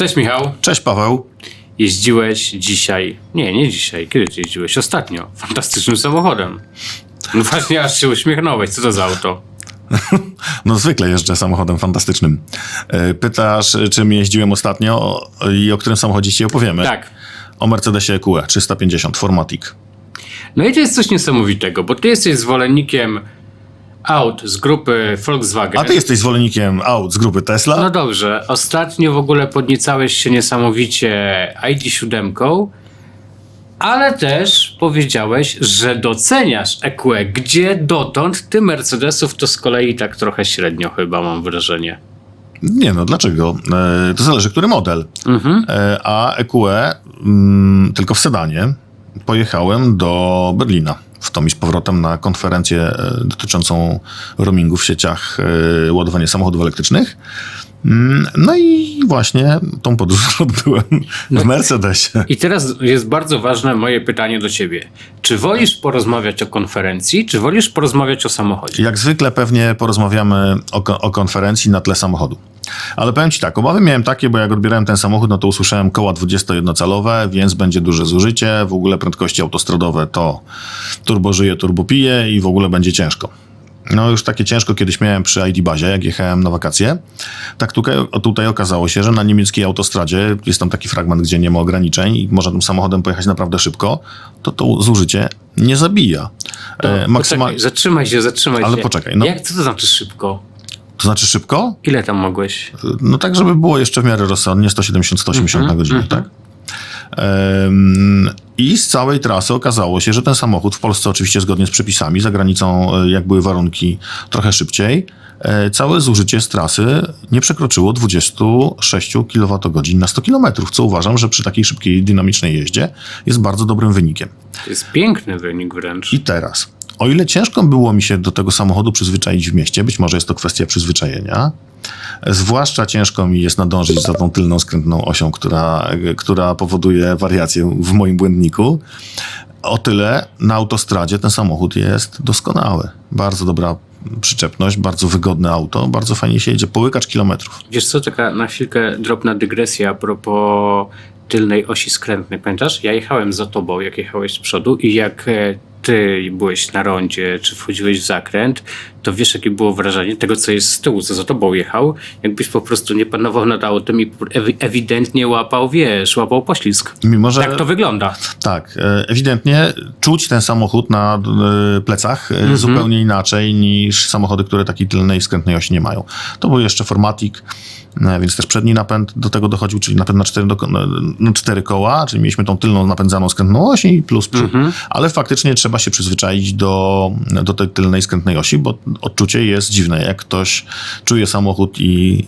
Cześć Michał. Cześć Paweł. Jeździłeś dzisiaj. Nie, nie dzisiaj. Kiedy ty jeździłeś? Ostatnio. Fantastycznym samochodem. No właśnie, aż się uśmiechnąłeś. Co to za auto? No zwykle jeżdżę samochodem fantastycznym. E, Pytasz, czym jeździłem ostatnio i o którym samochodzie ci opowiemy? Tak. O Mercedesie EQE 350 Formatic. No i to jest coś niesamowitego, bo ty jesteś zwolennikiem aut z grupy Volkswagen. A ty jesteś zwolennikiem aut z grupy Tesla? No dobrze. Ostatnio w ogóle podniecałeś się niesamowicie ID7, ale też powiedziałeś, że doceniasz EQE, gdzie dotąd ty Mercedesów to z kolei tak trochę średnio chyba mam wrażenie. Nie no, dlaczego? E, To zależy, który model. Mhm. E, A EQE mm, tylko w sedanie pojechałem do Berlina. W tom i z powrotem na konferencję e, dotyczącą roamingu w sieciach e, ładowania samochodów elektrycznych. Mm, No i właśnie tą podróż odbyłem w Mercedesie. I teraz jest bardzo ważne moje pytanie do ciebie. Czy wolisz porozmawiać o konferencji, czy wolisz porozmawiać o samochodzie? Jak zwykle pewnie porozmawiamy o, o konferencji na tle samochodu. Ale powiem ci tak, obawy miałem takie, bo jak odbierałem ten samochód, no to usłyszałem koła 21-calowe, więc będzie duże zużycie, w ogóle prędkości autostradowe to turbo żyje, turbo pije i w ogóle będzie ciężko. No już takie ciężko kiedyś miałem przy ID Bazie, jak jechałem na wakacje. Tak tutaj, tutaj okazało się, że na niemieckiej autostradzie jest tam taki fragment, gdzie nie ma ograniczeń i można tym samochodem pojechać naprawdę szybko, to to zużycie nie zabija. E, maksyma- Poczekaj, zatrzymaj się, zatrzymaj Ale się. poczekaj, no. Jak co to znaczy szybko? To znaczy szybko? Ile tam mogłeś? No tak, żeby było jeszcze w miarę rozsądnie, 170-180 na godzinę, tak? Em, I z całej trasy okazało się, że ten samochód w Polsce oczywiście zgodnie z przepisami, za granicą e, jak były warunki trochę szybciej, e, całe zużycie z trasy nie przekroczyło 26 kWh na 100 km, co uważam, że przy takiej szybkiej, dynamicznej jeździe jest bardzo dobrym wynikiem. To jest piękny wynik wręcz. I teraz, o ile ciężko było mi się do tego samochodu przyzwyczaić w mieście, być może jest to kwestia przyzwyczajenia, zwłaszcza ciężko mi jest nadążyć za tą tylną skrętną osią, która, która powoduje wariację w moim błędniku, o tyle na autostradzie ten samochód jest doskonały. Bardzo dobra przyczepność, bardzo wygodne auto, bardzo fajnie się jedzie, połykacz kilometrów. Wiesz co, taka na chwilkę drobna dygresja a propos tylnej osi skrętnej. Pamiętasz? Ja jechałem za tobą, jak jechałeś z przodu i jak e, ty byłeś na rondzie, czy wchodziłeś w zakręt, to wiesz, jakie było wrażenie tego, co jest z tyłu, co za tobą jechał, jakbyś po prostu nie panował nad autem i ewi- ewidentnie łapał, wiesz, łapał poślizg. Mimo, że Tak to wygląda. Tak, e, ewidentnie czuć ten samochód na e, plecach e, zupełnie inaczej niż samochody, które takiej tylnej skrętnej osi nie mają. To był jeszcze Formatic, e, więc też przedni napęd do tego dochodził, czyli napęd na cztery, do, na- cztery koła, czyli mieliśmy tą tylną napędzaną skrętną oś i plus przód. Ale faktycznie trzeba się przyzwyczaić do, do tej tylnej skrętnej osi, bo odczucie jest dziwne. Jak ktoś czuje samochód i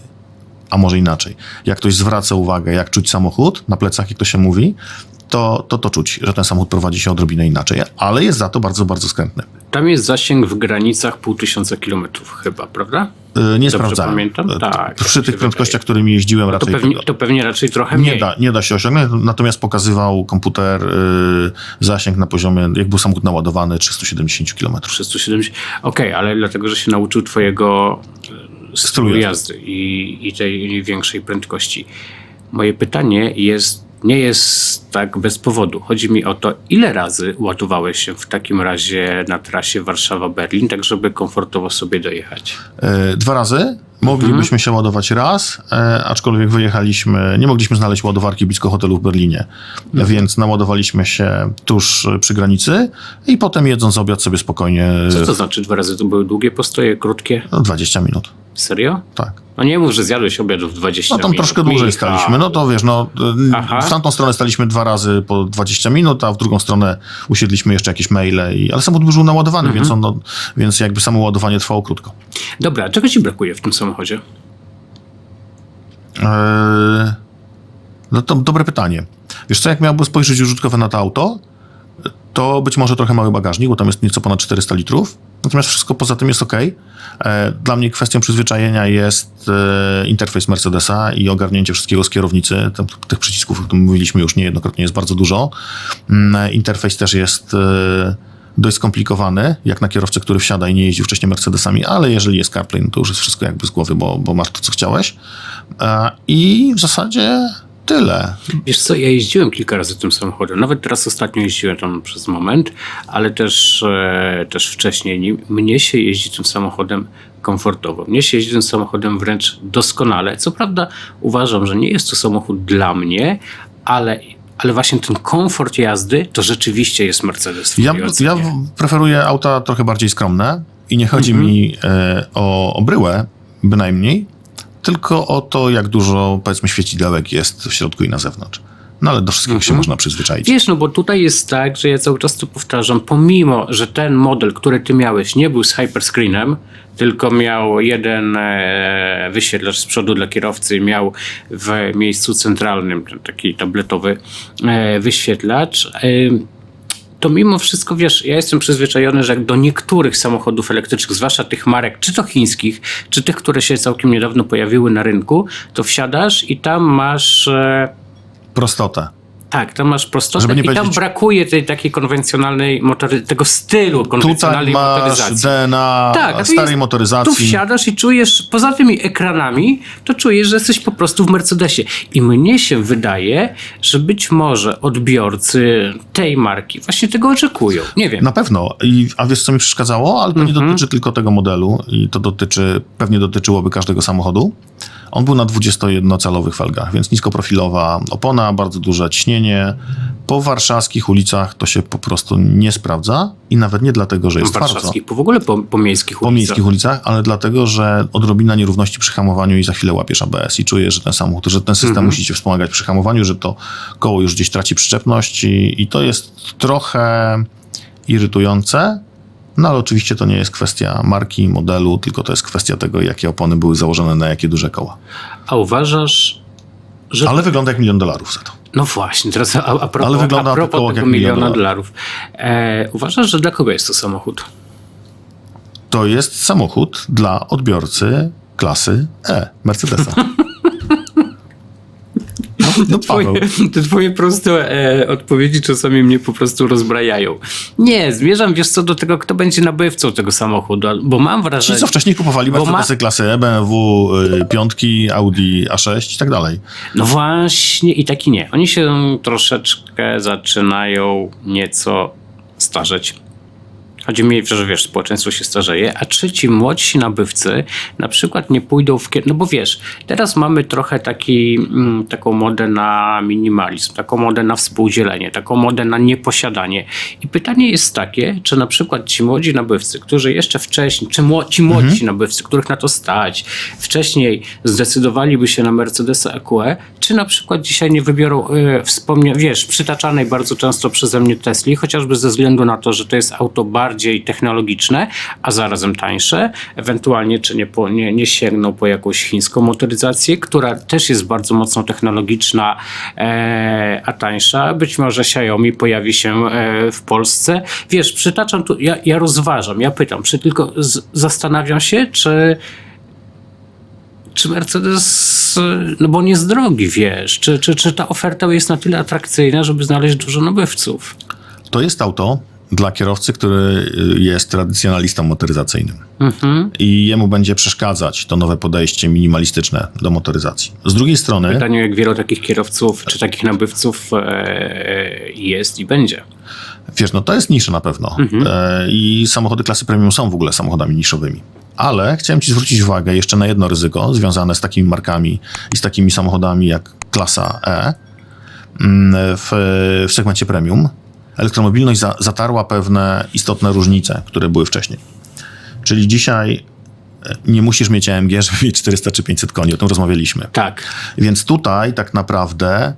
a może inaczej. Jak ktoś zwraca uwagę, jak czuć samochód na plecach, jak to się mówi, to to, to czuć, że ten samochód prowadzi się odrobinę inaczej, ale jest za to bardzo, bardzo skrętny. Tam jest zasięg w granicach pół tysiąca kilometrów chyba, prawda? Yy, Nie Dobrze sprawdzałem. pamiętam? Yy, Tak, Przy tych prędkościach, wydaje. którymi jeździłem To raczej pewnie, to pewnie raczej trochę mniej. nie, da, nie da się osiągnąć, natomiast pokazywał komputer yy, zasięg na poziomie, jak był samochód naładowany, 370 km. 370. Okej, ale dlatego, że się nauczył twojego e, stylu jazdy. jazdy i, i tej większej prędkości. Moje pytanie jest, nie jest tak bez powodu. Chodzi mi o to, ile razy ładowałeś się w takim razie na trasie Warszawa-Berlin, tak żeby komfortowo sobie dojechać? Yy, Dwa razy. Moglibyśmy się ładować raz, e, aczkolwiek wyjechaliśmy, nie mogliśmy znaleźć ładowarki blisko hotelu w Berlinie, więc naładowaliśmy się tuż e, przy granicy i potem jedząc obiad sobie spokojnie Co to znaczy dwa razy? To były długie postoje, krótkie? no, 20 minut. Serio? Tak. No nie mów, że zjadłeś obiad w 20 No tam minut. troszkę dłużej Michał. staliśmy. No to wiesz, no y, Aha. w tamtą stronę staliśmy dwa razy po 20 minut, a w drugą stronę usiedliśmy jeszcze jakieś maile, i, ale samochód był naładowany, Mhm. więc, on, no, więc jakby samo ładowanie trwało krótko. Dobra, czego ci brakuje w tym samochodzie? Eee, no to dobre pytanie. Wiesz co, jak miałbym spojrzeć użytkowo na to auto, to być może trochę mały bagażnik, bo tam jest nieco ponad 400 litrów. Natomiast wszystko poza tym jest ok. Dla mnie kwestią przyzwyczajenia jest e, interfejs Mercedesa i ogarnięcie wszystkiego z kierownicy. Tych przycisków, o których mówiliśmy już niejednokrotnie, jest bardzo dużo. Mm, Interfejs też jest e, dość skomplikowany, jak na kierowcę, który wsiada i nie jeździł wcześniej Mercedesami, ale jeżeli jest CarPlay, no to już jest wszystko jakby z głowy, bo, bo masz to, co chciałeś. E, I w zasadzie tyle. Wiesz co, ja jeździłem kilka razy tym samochodem. Nawet teraz ostatnio jeździłem tam przez moment, ale też, e, też wcześniej. Nie- Mnie się jeździ tym samochodem komfortowo. Mnie się jeździ tym samochodem wręcz doskonale. Co prawda uważam, że nie jest to samochód dla mnie, ale, ale właśnie ten komfort jazdy to rzeczywiście jest Mercedes. Ja, ja preferuję auta trochę bardziej skromne i nie chodzi Mhm. mi e, o, o bryłę bynajmniej, tylko o to, jak dużo, powiedzmy, świecidełek jest w środku i na zewnątrz. No ale do wszystkiego Mhm. się można przyzwyczaić. Wiesz, no bo tutaj jest tak, że ja cały czas to powtarzam, pomimo, że ten model, który ty miałeś, nie był z hyperscreenem, tylko miał jeden e, wyświetlacz z przodu dla kierowcy, miał w miejscu centralnym ten taki tabletowy e, wyświetlacz. E, to mimo wszystko, wiesz, ja jestem przyzwyczajony, że jak do niektórych samochodów elektrycznych, zwłaszcza tych marek, czy to chińskich, czy tych, które się całkiem niedawno pojawiły na rynku, to wsiadasz i tam masz... E, Prostotę. Tak, tam masz prostotę Żeby nie i tam powiedzieć- brakuje tej takiej konwencjonalnej motory, tego stylu Tutaj konwencjonalnej masz motoryzacji. DNA Tak, a tu starej jest- motoryzacji. Tu wsiadasz i czujesz, poza tymi ekranami, to czujesz, że jesteś po prostu w Mercedesie. I mnie się wydaje, że być może odbiorcy tej marki właśnie tego oczekują. Nie wiem. Na pewno. I, a wiesz, co mi przeszkadzało? Ale to Mhm. nie dotyczy tylko tego modelu i to dotyczy, pewnie dotyczyłoby każdego samochodu. On był na 21-calowych felgach, więc niskoprofilowa opona, bardzo duże ciśnienie. Po warszawskich ulicach to się po prostu nie sprawdza i nawet nie dlatego, że jest twardo. warszawskich, po w ogóle po, po miejskich Po ulicach. miejskich ulicach, ale dlatego, że odrobina nierówności przy hamowaniu i za chwilę łapiesz ABS i czujesz, że ten samochód, że ten system Mhm. musi cię wspomagać przy hamowaniu, że to koło już gdzieś traci przyczepność i, i to jest trochę irytujące. No ale oczywiście to nie jest kwestia marki, modelu, tylko to jest kwestia tego, jakie opony były założone na jakie duże koła. A uważasz, że... Ale wygląda jak milion dolarów za to. No właśnie, teraz a, a propos, Ale wygląda a propos tego milion miliona dolarów. dolarów. E, uważasz, że dla kogo jest to samochód? To jest samochód dla odbiorcy klasy E, Mercedesa. No, Paweł. Twoje, te twoje proste e, odpowiedzi czasami mnie po prostu rozbrajają. Nie, zmierzam, wiesz co, do tego, kto będzie nabywcą tego samochodu, bo mam Ci, wrażenie... co wcześniej kupowali Bo ma- Mercedesy klasy E, BMW, y, piątki, Audi A6 i tak dalej. No właśnie i tak i nie. Oni się troszeczkę zaczynają nieco starzeć. Chodzi mi, że wiesz, społeczeństwo się starzeje, a czy ci młodsi nabywcy na przykład nie pójdą w kierunku, no bo wiesz, teraz mamy trochę taki, mm, taką modę na minimalizm, taką modę na współdzielenie, taką modę na nieposiadanie. I pytanie jest takie, czy na przykład ci młodzi nabywcy, którzy jeszcze wcześniej, czy mło, ci młodzi nabywcy, których na to stać, wcześniej zdecydowaliby się na Mercedesa EQE, czy na przykład dzisiaj nie wybiorą, y, wspomnia, wiesz, przytaczanej bardzo często przeze mnie Tesli, chociażby ze względu na to, że to jest auto bardziej technologiczne, a zarazem tańsze, ewentualnie czy nie, po, nie, nie sięgną po jakąś chińską motoryzację, która też jest bardzo mocno technologiczna, e, a tańsza. Być może Xiaomi pojawi się e, w Polsce. Wiesz, przytaczam tu, ja, ja rozważam, ja pytam, czy tylko z, zastanawiam się, czy czy Mercedes, no bo on jest drogi, wiesz, czy, czy, czy ta oferta jest na tyle atrakcyjna, żeby znaleźć dużo nabywców? To jest auto dla kierowcy, który y, jest tradycjonalistą motoryzacyjnym. Mhm. I jemu będzie przeszkadzać to nowe podejście minimalistyczne do motoryzacji. Z drugiej strony, Pytanie, jak wielu takich kierowców, czy takich nabywców e, jest i będzie. wiesz, no to jest nisza na pewno. E, I samochody klasy premium są w ogóle samochodami niszowymi. Ale chciałem ci zwrócić uwagę jeszcze na jedno ryzyko związane z takimi markami i z takimi samochodami jak klasa E mm, w, w segmencie premium. Elektromobilność za, zatarła pewne istotne różnice, które były wcześniej. Czyli dzisiaj e, nie musisz mieć AMG, żeby mieć 400 czy 500 koni, o tym rozmawialiśmy. Tak. Więc tutaj tak naprawdę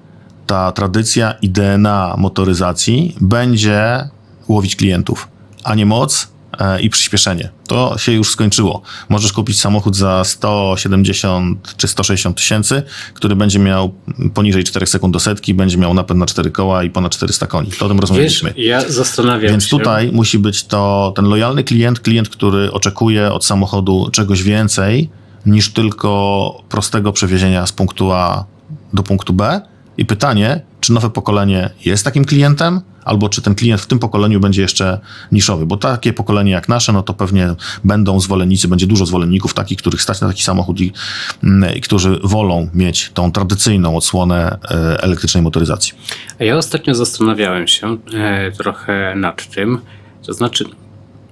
ta tradycja i DNA motoryzacji będzie łowić klientów, a nie moc i przyspieszenie. To się już skończyło. Możesz kupić samochód za 170 czy 160 tysięcy, który będzie miał poniżej 4 sekund do setki, będzie miał napęd na 4 koła i ponad 400 koni. To o tym Wiesz, rozmawialiśmy. ja zastanawiam Więc się. tutaj musi być to ten lojalny klient, klient, który oczekuje od samochodu czegoś więcej niż tylko prostego przewiezienia z punktu A do punktu B, I pytanie, czy nowe pokolenie jest takim klientem, albo czy ten klient w tym pokoleniu będzie jeszcze niszowy, bo takie pokolenie jak nasze, no to pewnie będą zwolennicy, będzie dużo zwolenników takich, których stać na taki samochód i, mm, i którzy wolą mieć tą tradycyjną odsłonę e, elektrycznej motoryzacji. Ja ostatnio zastanawiałem się e, trochę nad tym, to znaczy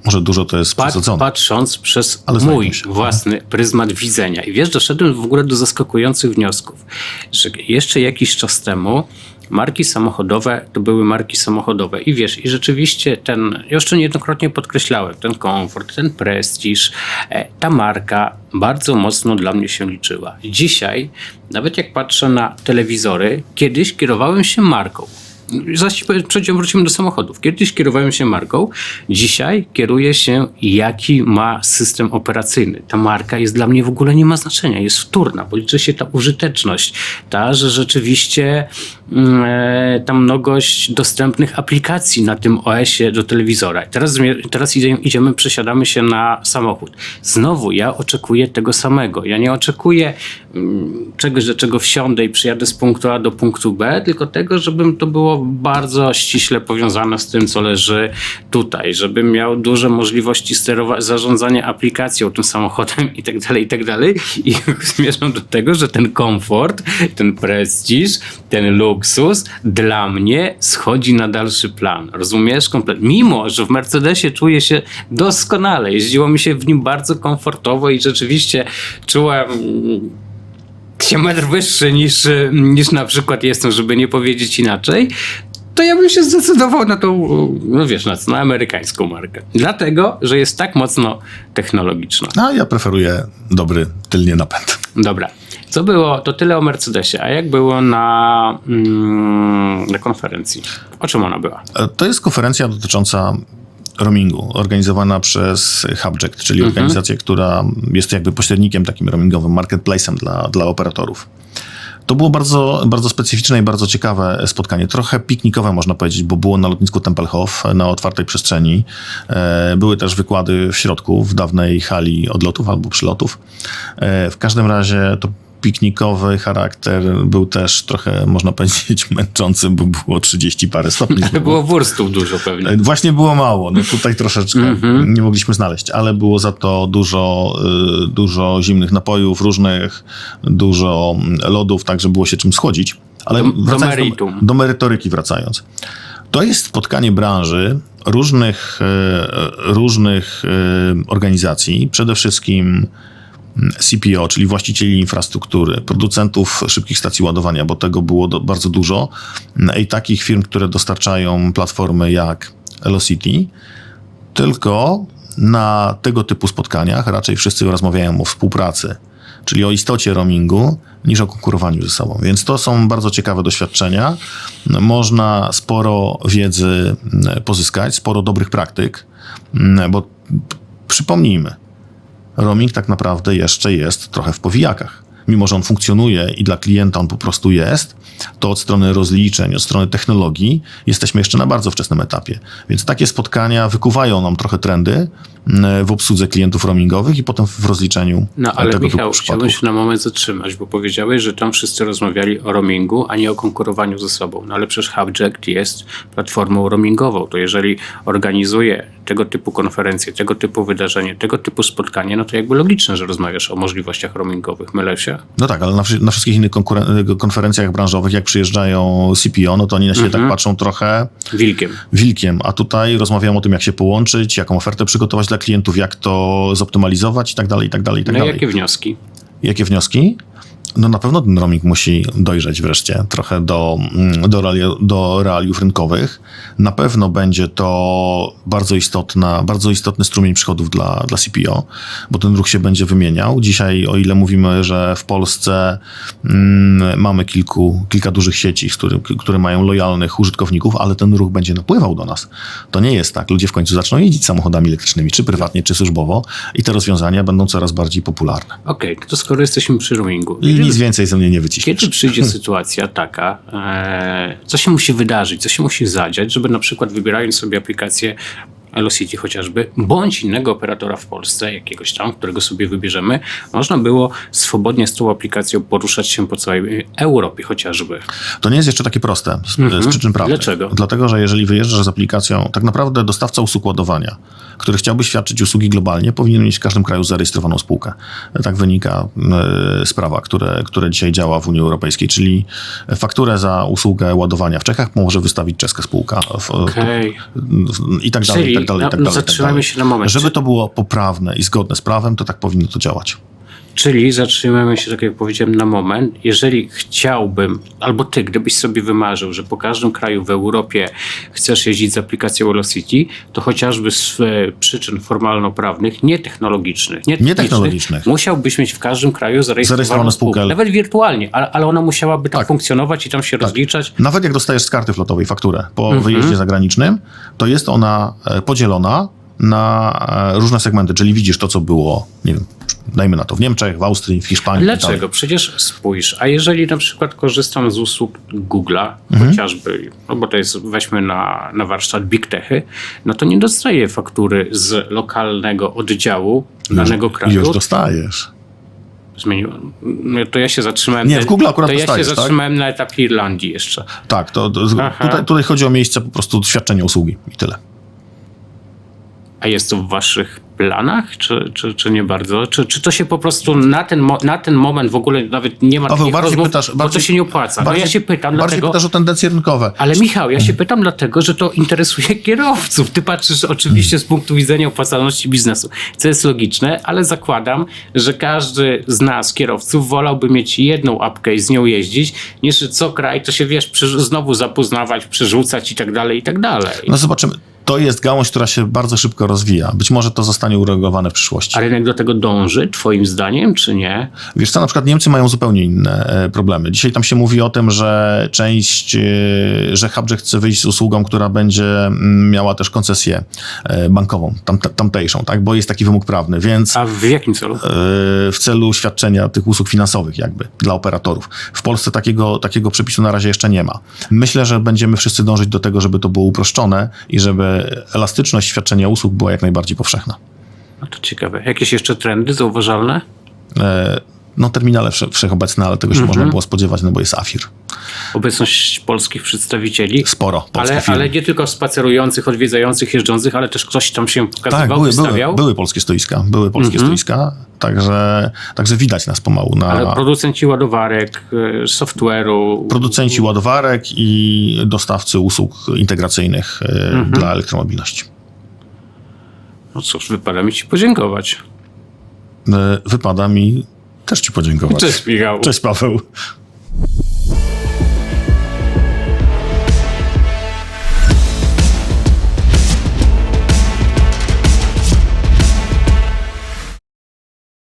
Może dużo to jest pat, patrząc przez Ale mój własny pryzmat widzenia. I wiesz, doszedłem w ogóle do zaskakujących wniosków, że jeszcze jakiś czas temu marki samochodowe to były marki samochodowe. I wiesz, i rzeczywiście ten, jeszcze niejednokrotnie podkreślałem, ten komfort, ten prestiż, e, ta marka bardzo mocno dla mnie się liczyła. Dzisiaj, nawet jak patrzę na telewizory, kiedyś kierowałem się marką. Zaś przejdziemy, wrócimy do samochodów. Kiedyś kierowałem się marką, dzisiaj kieruję się jaki ma system operacyjny. Ta marka jest dla mnie w ogóle nie ma znaczenia, jest wtórna, bo liczy się ta użyteczność, ta, że rzeczywiście mm, e, ta mnogość dostępnych aplikacji na tym OS-ie do telewizora. Teraz, teraz idzie, idziemy, przesiadamy się na samochód. Znowu ja oczekuję tego samego. Ja nie oczekuję czegoś, do czego wsiądę i przyjadę z punktu A do punktu B, tylko tego, żebym to było bardzo ściśle powiązane z tym, co leży tutaj, żebym miał duże możliwości zarządzania aplikacją tym samochodem i tak dalej, i tak dalej. I zmierzam do tego, że ten komfort, ten prestiż, ten luksus dla mnie schodzi na dalszy plan. Rozumiesz? Komplet- Mimo, że w Mercedesie czuję się doskonale, jeździło mi się w nim bardzo komfortowo i rzeczywiście czułem mm, się metr wyższy niż, y, niż na przykład jestem, żeby nie powiedzieć inaczej, to ja bym się zdecydował na tą, no wiesz, na, na amerykańską markę. Dlatego, że jest tak mocno technologiczna. A ja preferuję dobry tylnie napęd. Dobra. Co było, to tyle o Mercedesie. A jak było na, mm, na konferencji? O czym ona była? E, To jest konferencja dotycząca roamingu, organizowana przez Hubject, czyli organizację, która jest jakby pośrednikiem takim roamingowym, marketplacem dla, dla operatorów. To było bardzo, bardzo specyficzne i bardzo ciekawe spotkanie. Trochę piknikowe można powiedzieć, bo było na lotnisku Tempelhof, na otwartej przestrzeni. E, Były też wykłady w środku, w dawnej hali odlotów albo przylotów. E, W każdym razie to piknikowy charakter był też trochę, można powiedzieć, męczący, bo było 30 parę stopni. Ale było wurstów dużo pewnie. E, Właśnie było mało, no tutaj troszeczkę nie mogliśmy znaleźć, ale było za to dużo, y, dużo zimnych napojów różnych, dużo mm, lodów, także było się czym schodzić. Ale Do- do meritum. do merytoryki wracając. To jest spotkanie branży różnych, y, różnych y, organizacji, przede wszystkim CPO, czyli właścicieli infrastruktury, producentów szybkich stacji ładowania, bo tego było do, bardzo dużo, i takich firm, które dostarczają platformy jak Velocity, tylko na tego typu spotkaniach raczej wszyscy rozmawiają o współpracy, czyli o istocie roamingu, niż o konkurowaniu ze sobą. Więc to są bardzo ciekawe doświadczenia. Można sporo wiedzy pozyskać, sporo dobrych praktyk, bo przypomnijmy, roaming tak naprawdę jeszcze jest trochę w powijakach. Mimo, że on funkcjonuje i dla klienta on po prostu jest, to od strony rozliczeń, od strony technologii jesteśmy jeszcze na bardzo wczesnym etapie. Więc takie spotkania wykuwają nam trochę trendy mm, w obsłudze klientów roamingowych i potem w rozliczeniu No ale tego Michał, chciałbym się na moment zatrzymać, bo powiedziałeś, że tam wszyscy rozmawiali o roamingu, a nie o konkurowaniu ze sobą. No ale przecież Hubject jest platformą roamingową. To jeżeli organizuje tego typu konferencje, tego typu wydarzenie, tego typu spotkanie, no to jakby logiczne, że rozmawiasz o możliwościach roamingowych. Mylę się? No tak, ale na, na wszystkich innych konkuren- konferencjach branżowych, jak przyjeżdżają CPO, no to oni na siebie Mhm. tak patrzą trochę Wilkiem. wilkiem, a tutaj rozmawiają o tym, jak się połączyć, jaką ofertę przygotować dla klientów, jak to zoptymalizować i tak dalej, i tak dalej, i tak No dalej. jakie wnioski? Jakie wnioski? No na pewno ten roaming musi dojrzeć wreszcie trochę do, mm, do, reali- do realiów rynkowych. Na pewno będzie to bardzo, istotna, bardzo istotny strumień przychodów dla, dla CPO, bo ten ruch się będzie wymieniał. Dzisiaj, o ile mówimy, że w Polsce mm, mamy kilku, kilka dużych sieci, który, które mają lojalnych użytkowników, ale ten ruch będzie napływał do nas. To nie jest tak. Ludzie w końcu zaczną jeździć samochodami elektrycznymi, czy prywatnie, czy służbowo i te rozwiązania będą coraz bardziej popularne. Okej, to skoro jesteśmy przy roamingu. I kiedy- nic więcej ze mnie nie wyciśniesz. Kiedy przyjdzie sytuacja taka, e, co się musi wydarzyć, co się musi zadziać, żeby na przykład wybierając sobie aplikację Elocity chociażby, bądź innego operatora w Polsce, jakiegoś tam, którego sobie wybierzemy, można było swobodnie z tą aplikacją poruszać się po całej Europie chociażby. To nie jest jeszcze takie proste z, z przyczyn prawnych. Dlaczego? Dlatego, że jeżeli wyjeżdżasz z aplikacją, tak naprawdę dostawca usług ładowania, który chciałby świadczyć usługi globalnie, powinien mieć w każdym kraju zarejestrowaną spółkę. Tak wynika e, z prawa, które, które dzisiaj działa w Unii Europejskiej, czyli fakturę za usługę ładowania w Czechach może wystawić czeska spółka. W, Okej. I tak dalej, i Czyli, tak dalej, i tak no, dalej. i tak zatrzymajmy dalej. się na moment. Żeby to było poprawne i zgodne z prawem, to tak powinno to działać. Czyli zatrzymamy się, tak jak powiedziałem, na moment. Jeżeli chciałbym, albo ty, gdybyś sobie wymarzył, że po każdym kraju w Europie chcesz jeździć z aplikacją Velocity, to chociażby z e, przyczyn formalno-prawnych, nie technologicznych, nie, technicznych, technologicznych. musiałbyś mieć w każdym kraju zarejestrowaną Zarejestrowaną spółkę. spółkę. Nawet wirtualnie, ale, ale ona musiałaby tam Tak. funkcjonować i tam się rozliczać. Nawet jak dostajesz z karty flotowej fakturę po Mhm. wyjeździe zagranicznym, to jest ona e, podzielona na e, różne segmenty, czyli widzisz to, co było, nie wiem, dajmy na to w Niemczech, w Austrii, w Hiszpanii. tak Dlaczego? Przecież spójrz, a jeżeli na przykład korzystam z usług Google'a, Mhm. chociażby, no bo to jest, weźmy na, na warsztat Big Techy, no to nie dostaję faktury z lokalnego oddziału danego kraju. Już dostajesz. Zmieniłem. No To ja się zatrzymałem. Nie, w Google akurat To ja się tak? zatrzymałem na etapie Irlandii jeszcze. Tak, to, to tutaj, tutaj chodzi o miejsce po prostu świadczenia usługi i tyle. A jest to w waszych planach, czy, czy, czy nie bardzo? Czy, czy to się po prostu na ten, na ten moment w ogóle nawet nie ma Paweł, takich bardziej rozmów, pytasz- bo bardziej- to się nie opłaca. No ja się pytam bardziej dlatego... pytasz o tendencje rynkowe. Ale Michał, ja się pytam dlatego, że to interesuje kierowców. Ty patrzysz oczywiście z punktu widzenia opłacalności biznesu, co jest logiczne, ale zakładam, że każdy z nas, kierowców, wolałby mieć jedną apkę i z nią jeździć, niż co kraj to się, wiesz, przy, znowu zapoznawać, przerzucać i tak dalej, i tak dalej. No zobaczymy. To jest gałąź, która się bardzo szybko rozwija. Być może to zostanie uregulowane w przyszłości. A rynek do tego dąży, twoim zdaniem, czy nie? Wiesz co, na przykład Niemcy mają zupełnie inne e, problemy. Dzisiaj tam się mówi o tym, że część, e, że Hubble chce wyjść z usługą, która będzie mm, miała też koncesję e, bankową, tam, tamtejszą, tak? bo jest taki wymóg prawny, więc A w jakim celu? w celu świadczenia tych usług finansowych jakby dla operatorów. W Polsce takiego, takiego przepisu na razie jeszcze nie ma. Myślę, że będziemy wszyscy dążyć do tego, żeby to było uproszczone i żeby elastyczność świadczenia usług była jak najbardziej powszechna. No to ciekawe. Jakieś jeszcze trendy zauważalne? No terminale wsze, wszechobecne, ale tego się można było spodziewać, no bo jest AFIR. Obecność polskich przedstawicieli? Sporo polskich Ale, ale nie tylko spacerujących, odwiedzających, jeżdżących, ale też ktoś tam się Tak, pokazywał, były, wystawiał. były, były polskie stoiska, były polskie stoiska, także, także widać nas pomału na Ale producenci ładowarek, y, software'u. producenci ładowarek i dostawcy usług integracyjnych e, dla elektromobilności. No cóż, wypada mi ci podziękować. E, Wypada mi też Ci podziękować. Cześć, Michał. Cześć, Paweł.